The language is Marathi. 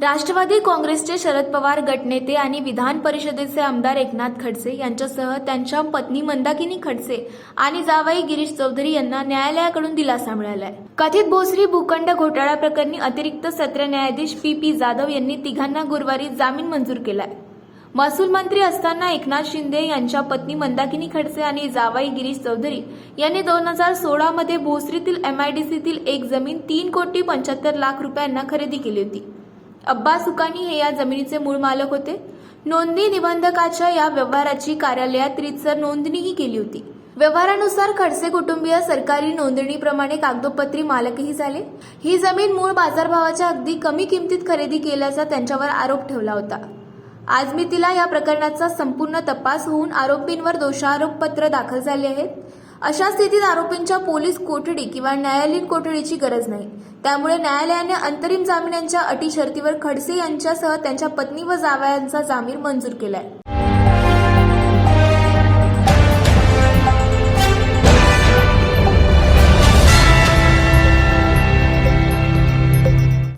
राष्ट्रवादी काँग्रेसचे शरद पवार गटनेते आणि विधान परिषदेचे आमदार एकनाथ खडसे यांच्यासह त्यांच्या पत्नी मंदाकिनी खडसे आणि जावाई गिरीश चौधरी यांना न्यायालयाकडून दिलासा मिळालाय. कथित भोसरी भूखंड घोटाळा प्रकरणी अतिरिक्त सत्र न्यायाधीश पी पी जाधव यांनी तिघांना गुरुवारी जामीन मंजूर केलाय. महसूल मंत्री असताना एकनाथ शिंदे यांच्या पत्नी मंदाकिनी खडसे आणि जावाई गिरीश चौधरी यांनी दोन हजार सोळामध्ये भोसरीतील एमआयडीसीतील एक जमीन तीन कोटी पंच्याहत्तर लाख रुपयांना खरेदी केली होती. अब्बा सुकानी हे या जमिनीचे मूळ मालक होते. नोंदणी निबंधकाच्या या व्यवहाराची कार्यालयात रितसर नोंदणीही केली होती. व्यवहारानुसार खडसे कुटुंबीय सरकारी नोंदणीप्रमाणे कागदोपत्री मालकही झाले. ही जमीन मूळ बाजारभावाच्या अगदी कमी किमतीत खरेदी केल्याचा त्यांच्यावर आरोप ठेवला होता. आज मी तिला या प्रकरणाचा संपूर्ण तपास होऊन आरोपींवर दोषारोपपत्र दाखल झाले आहेत. अशा स्थितीत आरोपींच्या पोलीस कोठडी किंवा न्यायालयीन कोठडीची गरज नाही. त्यामुळे न्यायालयाने अंतरिम जामिनांच्या अटी शर्तीवर खडसे यांच्यासह त्यांच्या पत्नी व जावयांचा जामीन मंजूर केलाय.